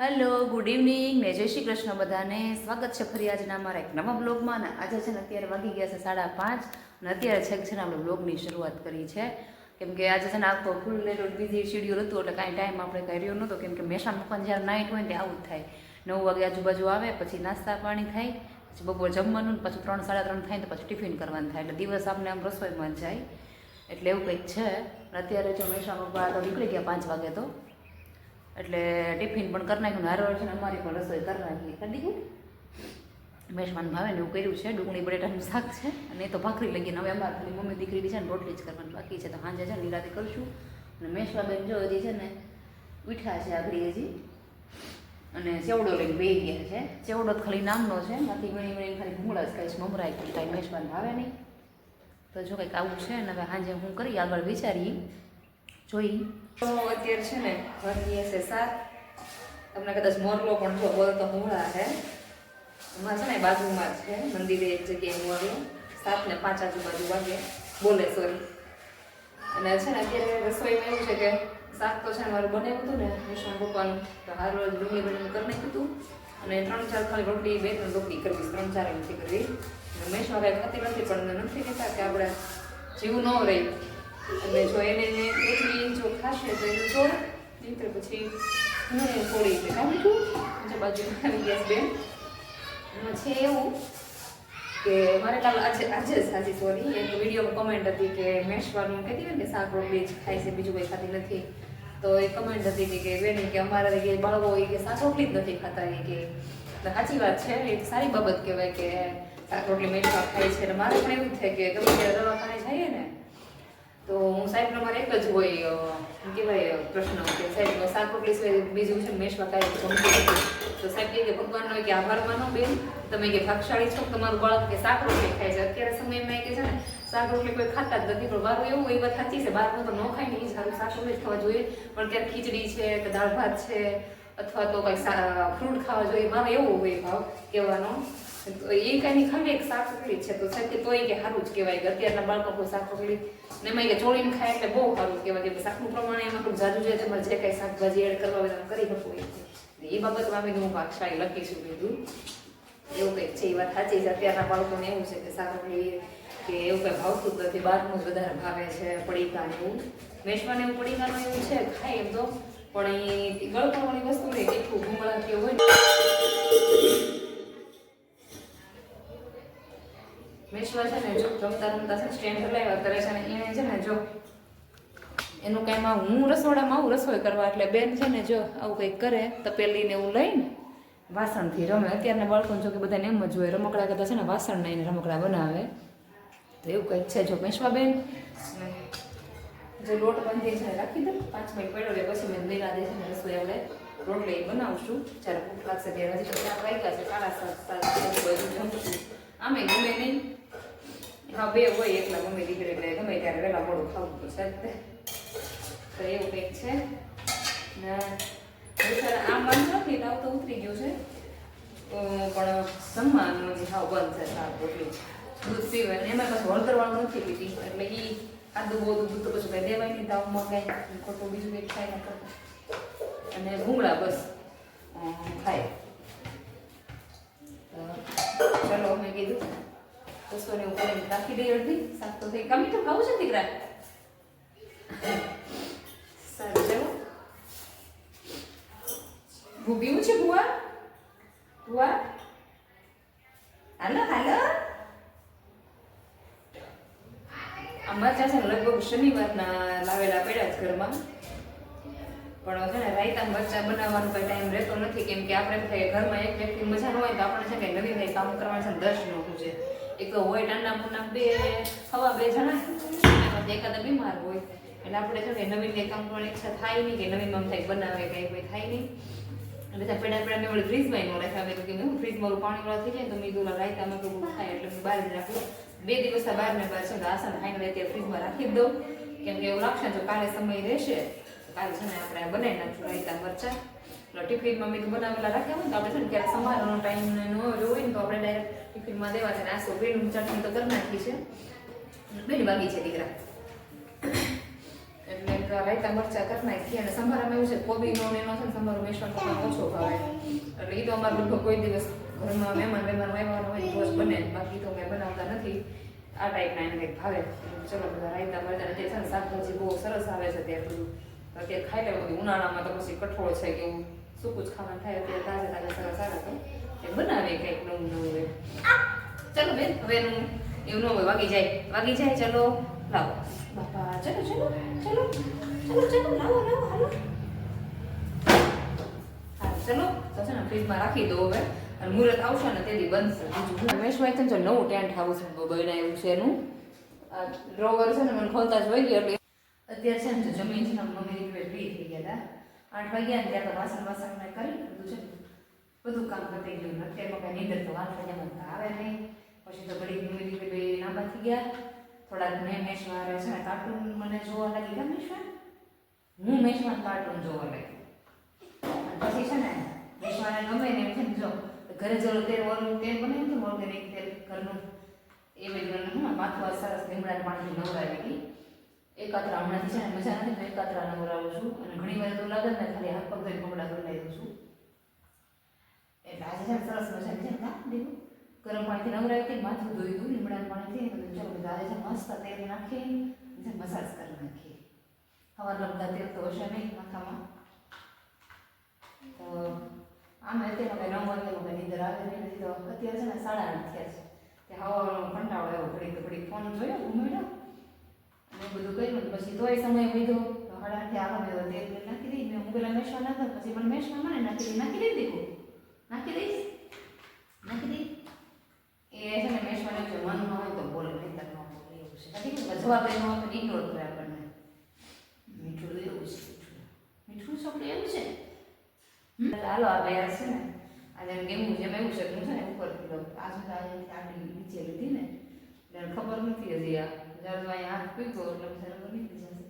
Hello good evening ને જય શ્રી કૃષ્ણ બધાને. સ્વાગત છે ફરી આજના અમારા એક નવા બ્લોગમાં. ને આજે છે ને અત્યારે વાગી ગયા છે સાડા પાંચ. અને અત્યારે છેક છે ને આપણે બ્લોગની શરૂઆત કરી છે. કેમ કે આજે છે ને આખો ફૂલ લેટોડ બીજી શેડ્યુલ હતું, એટલે કાંઈ ટાઈમ આપણે કાંઈ રહ્યો નહોતો. કેમ કે મેષા મકાન જ્યારે નાઇટ હોય ને આવું થાય. નવ વાગે આજુબાજુ આવે, પછી નાસ્તા પાણી થાય, પછી બપોર જમવાનું પછી ત્રણ, સાડા ત્રણ થાય તો પછી ટિફિન કરવાનું થાય. એટલે દિવસ આપણે આમ રસોઈમાં જાય. એટલે એવું કંઈક છે. અત્યારે જો મેષા મૂકવા તો નીકળી ગયા પાંચ વાગે તો. એટલે ટિફિન પણ કરી નાખ્યું હારો છે અમારી પણ રસોઈ કરી નાખી. કરી દીધું? મેષમાન ભાવે ને એવું કર્યું છે. ડુંગળી, બટેટાનું શાક છે. અને એ તો ભાખરી લગીને હવે અમારે ખાલી મમ્મી દીકરી છે ને રોટલી જ કરવાની બાકી છે. તો સાંજે છે નિરાતે કરશું. અને મેષવાબેન જો હજી છે ને ઉઠ્યા છે આગળ હજી. અને ચેવડો લઈને બે ગયા છે. ચેવડો ખાલી નામનો છે. બાકી વણી વણી ખાલી ભૂંગળા જ ખાઈશ મમરાય પણ કાંઈ મેષવાન ભાવે નહીં. તો જો કંઈક આવું છે ને હવે સાંજે હું કરી, આગળ વિચારીએ. જોઈ. તો અત્યારે છે ને ઘરની હશે સાત તમને કદાચ મોરલો પણ જો બોલ તો મૂળા છે હમણાં છે ને બાજુમાં છે, મંદિરે એક જગ્યાએ મોરલો. સાત ને પાંચ આજુબાજુ વાગે. બોલે સોરી. અને છે ને અત્યારે રસોઈમાં એવું છે કે શાક તો છે ને મારું બનાવ્યું હતું ને વિષ્ણુ પપ્પાનું, તો હાર રોજ ડુંગળી બની કરી નાખ્યું હતું. અને ત્રણ ચાર ખાલી રોટલી, બે ત્રણ રોટલી કરવી, ત્રણ ચાર નથી કરવી. અને શું કાંઈ ખાતી નથી, પણ નથી કહેતા કે આપણે જીવ ન રહી. ખાશે તો એનું છોડ. નહીં પછી હું છોડી એટલે કાઢી છું જે બાજુ આવી ગેસ બેન. એમાં છે એવું કે મારે કાલ આજે આજે સાચી સોરી. એક વિડીયોમાં કમેન્ટ હતી કે મેશવાનું કહેતી હોય કે શાક રોટલી જ ખાય છે, બીજું કંઈ ખાતી નથી. તો એ કમેન્ટ હતી કે બેન, કે અમારા કે બાળકો હોય કે શાક રોટલી જ નથી ખાતા. એ કે સાચી વાત છે. એક સારી બાબત કહેવાય કે રોટલી મેશવા ખાય છે. અને મારે પણ એવું થાય કે ગમે ત્યારે દવાખાને જઈએ ને, તો હું સાહેબ મારે એક જ હોય કહેવાય પ્રશ્ન કે સાહેબ રોટલી સિવાય બીજું છે મેશમાં કાંઈ ગમતું તો સાહેબ કે, ભગવાનનો કે આભાર માનો બેન. તમે કે ભાગશાળી છો, તમારું બાળક કે શાક રોટલી ખાય છે. અત્યારે સમયમાં કે છે ને શાક રોટલી કોઈ ખાતા જ નથી, પણ મારું એવું એ વાત સાચી છે. બહારનું તો ન ખાય ને સારું શાક રોટલી ખાવા જોઈએ. પણ ત્યારે ખીચડી છે, કે દાળ ભાત છે, અથવા તો કંઈ ફ્રૂટ ખાવા જોઈએ. મારે એવું હોય ભાવ કહેવાનો. એ કાંઈ ખાલી એક શાક રોટલી છે. તો કે તોય કે સારું જ કહેવાય કે અત્યારના બાળકો કોઈ શાક રોટલી ને એમાં કે ચોળીને ખાય એટલે બહુ સારું કહેવાય કે શાકનું પ્રમાણ એમાં થોડું જાજુ છે. તમારે જે કાંઈ શાકભાજી એડ કરવા હોય કરી શકો એ. બાબતમાં મેં હું ભાગશાળી લખીશું કીધું એવું કંઈક છે. એ વાત સાચી છે. અત્યારના બાળકોને એવું છે કે શાક રોટલી કે એવું કંઈ ભાવતું જ નથી. બહારનું જ વધારે ભાવે છે પડીકા એવું મેશમાં એવું પડીકાનું એવું છે ખાય એમ તો. પણ એ ગળપણવાળી વસ્તુ ને તીખું ભૂંગળા કે હોય ને છે ને જો રમતા રમતા છે સ્ટેન્ડ હલાવ્યા કરે છે ને એને છે ને જો એનું કાંઈ માં હું રસોડામાં આવું રસોઈ કરવા એટલે બેન છે ને જો આવું કંઈક કરે તપેલીને એવું લઈને વાસણથી રમે અત્યારના બાળકોને જો કે બધાને એમ જ હોય રમકડા કરતા છે ને વાસણ લઈને રમકડા બનાવે તો એવું કંઈક છે જો મેશવા બેન જો લોટ બંધી છે રાખી દે પાંચ મિનિટ પડ્યો એટલે પછી મેં નિરા દે છે ને રસોઈ આપણે રોટલી બનાવશું જ્યારે ભૂખ લાગશે ત્યારે હજી તો ચાર વાગ્યા છે કાળા સાત સાત આમે ગમે નહીં હા, બે હોય એકલા ગમે દીકરી એટલે ગમે ત્યારે વહેલા મોડું ખાવું તો તો એવું કંઈક છે. ને આમ વાંધો નથી તાવ તો ઉતરી ગયું છે. પણ જમવાનું નથી હાવ બંધ છે શાક, રોટલી. દૂધ પીવે ને એમાં પછી હળદર કરવાનું નથી પીતી. એટલે એ આદુ બહુ દૂધ તો પછી કંઈ દેવાય નહીં તાવમાં કાંઈ ખોટું બીજું કંઈક ખાય ના કરતા અને ભૂંગળા બસ થાય ખાય. ચલો, મેં કીધું. બસોને ઉપર એમ રાખી દઈ અડધી. શાક તો થઈ. કમી તો ખાવું છે દીકરા? સારું ચલો. હું પીવું છે ભુવા? બુઆ હાલો હાલો. અમારા ત્યાં છે ને લગભગ શનિવારના લાવેલા પડ્યા જ ઘરમાં. પણ છે ને રાયતા મરચા બનાવવાનો કઈ ટાઈમ રહેતો નથી. કેમ કે આપણે એમ થાય ઘરમાં એક વ્યક્તિ મજા ન હોય તો આપણે છે કે નવી નવી કામ કરવાનું છે ને દસનું છે એક હોય ટાંડા મુંડા બે, હવા બે જણા એકાદા બીમાર હોય. એટલે આપણે છે ને નવીન કંઈ કામ કરવાની ઈચ્છા થાય નહીં કે નવીન આમ થાય બનાવે કંઈ કોઈ થાય નહીં. એટલે ત્યાં પેડા પેડા મેં ફ્રીજમાં એનો રાખ્યા મેં કે મેં ફ્રીજમાં પાણી વાળા થઈ જાય તો મેં દોલા રાયતામાં તો થાય એટલે મેં બહાર રાખું. બે દિવસ બહાર ને બહાર છે આસન ખાઈને અત્યારે ફ્રીજમાં રાખી દઉં. કેમ કે એવું રાખશે તો કાલે સમય રહેશે કાલે છે ને આપણે બનાવી નાખશું રાયતા મરચા. એટલે ટિફિનમાં મેં બનાવેલા રાખ્યા હોય તો આપણે છે ને ક્યારેક સમારવાનો ટાઈમ ન હોય ને તો આપણે ડાયરેક્ટ ટિફિનમાં દેવા છે નાસ્તો બેનું ચટણી તો કરી નાખી છે. બેની બાકી છે દીકરા. એટલે રાયતા મરચા કરી નાખીએ અને સંભારામાં એવું છે કોબીનો ને એનો છે ને સંભારો પપ્પાને ઓછો ભાવે. એટલે એ તો અમારે લગભગ કોઈ દિવસ ઘરમાં મહેમાન મહેમાન આવ્યા હોય તો જ બને. બાકી તો મેં બનાવતા નથી. આ ટાઈપના એને કંઈક ભાવે. ચલો બધા રાયતા મરચા જે છે ને શાકભાજી બહુ સરસ આવે છે ત્યાં બધું અત્યારે ખાઈ લેવું. ઉનાળામાં તો પછી કઠોળ છે કે સૂકું જ ખાવાનું થાય અત્યારે તાજા તાજા સરસ આવે તો એ બનાવીએ કંઈક નવું નવું હોય ચલો બેન હવે એનું એવું ન હોય વાગી જાય વાગી જાય ચલો લાવો બાપા ચલો ચલો ચલો ચલો ચલો લાવો લાવો હાલો હા ચલો તો છે ને ફ્રીજમાં રાખી દો હવે અને મુહૂર્ત આવશે ને તેથી બનશે બીજું રમેશભાઈ છે ને જો નવું ટેન્ટ હાઉસ બનાવ્યું છે એનું ડ્રોવર છે ને મને ખોલતા જ હોય ગયો એટલે અત્યારે છે ને જમીન છે ને મમ્મી ફ્રી થઈ ગયા હતા આઠ વાગ્યા ને ત્યાં વાસણ વાસણ ને કરી બધું છે. બધું કામ પતી ગયું. અત્યારમાં કાંઈ નીંદર તો આઠ વાગ્યા તો આવે નહીં. પછી તો ઘડી ધીમે ધીમે બે લાંબા ગયા. થોડાક મેં મેશમાં રહે છે કાર્ટૂન મને જોવા લાગી. ગયા મેશમાં હું મેશમાં કાર્ટૂન જોવા લાગી. પછી છે ને મેશવાને ગમે ને એમ છે ને જો, ઘરે જરૂર તેલ ઓલું તેલ બને તો ઓર્ગેનિક તેલ ઘરનું. એ બધું હું માથું સરસ લીમડા પાણી નવરાવી હતી. એકાત્રા હમણાંથી છે ને મજા નથી તો એકાત્રા નવરાવું છું અને ઘણી વાર તો લગન ને ખાલી હાથ પગ ધોઈને કપડાં ધોઈ લઈ દઉં છું. એટલે આજે છે સરસ મજાની છે ને દેવું ગરમ પાણીથી નવરાવી હતી, માથું ધોઈ દઉં લીમડા પાણીથી બધું ચાલો બધું છે મસ્ત તેલ નાખી છે મસાજ કરી નાખીએ હવા લગતા તેલ તો હશે નહીં માથામાં. તો આમ અત્યારે અમે નવ વાગ્યાનું કંઈ નીંદર આવે નહીં તો અત્યારે છે ને સાડા આઠ થયા છે. તે હવાનો કંટાળો ઘડી ઘડીક ઘડી ફોન જોયો ઘૂમેડો અને એ બધું કર્યું ને પછી તોય સમય વીધો હળાથી આવા. મેં તે નાખી દઈ મેં હું પેલા મેશમાં નાખો, પછી મને મેશમાં મને નાખી દઈ નાખી દઈ દીધું નાખી દઈશ? નાખી દઈ એ છે ને મેસવા જો મન ન હોય તો બોલે, નહીં તક ન બોલે, એવું છે. જવાબ એનો હોય તો ઇગ્નોર કરે આપણને. મીઠું એવું છે, મીઠું. ચોકડી એવું છે? હાલો આ બે છે ને. આજે ગેમું જેમ એવું છે હું છે ને, ઉપર આ સુધી આજે આટલી નીચે લીધી ને એટલે એને ખબર નથી હજી આ જ્યારે તો અહીંયા હાથ પીતો એટલે પછી ખબર નીકળી જશે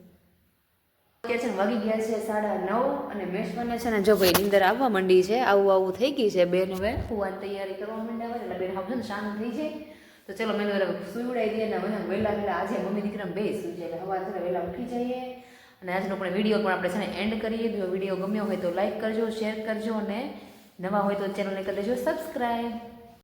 કે છે ને વાગી ગયા છે સાડા નવ અને મેશવાને છે ને જો ભાઈ નીંદર આવવા માંડી છે, આવું આવું થઈ ગઈ છે બેન હવે. ફુવાની તૈયારી કરવા માંડ્યા હોય એટલે બેન હવે શાંત થઈ જાય. તો ચલો મેં સુવડાવી દઈએ ને વહેલા વહેલા આજે મમ્મી દીકરા બે સુઈ જાય હવા છે વહેલા ઉઠી જઈએ. અને આજનો પણ વીડિયો પણ આપણે છે ને એન્ડ કરીએ. જો વીડિયો ગમ્યો હોય તો લાઈક કરજો શેર કરજો અને નવા હોય તો ચેનલને કરી દેજો સબસ્ક્રાઈબ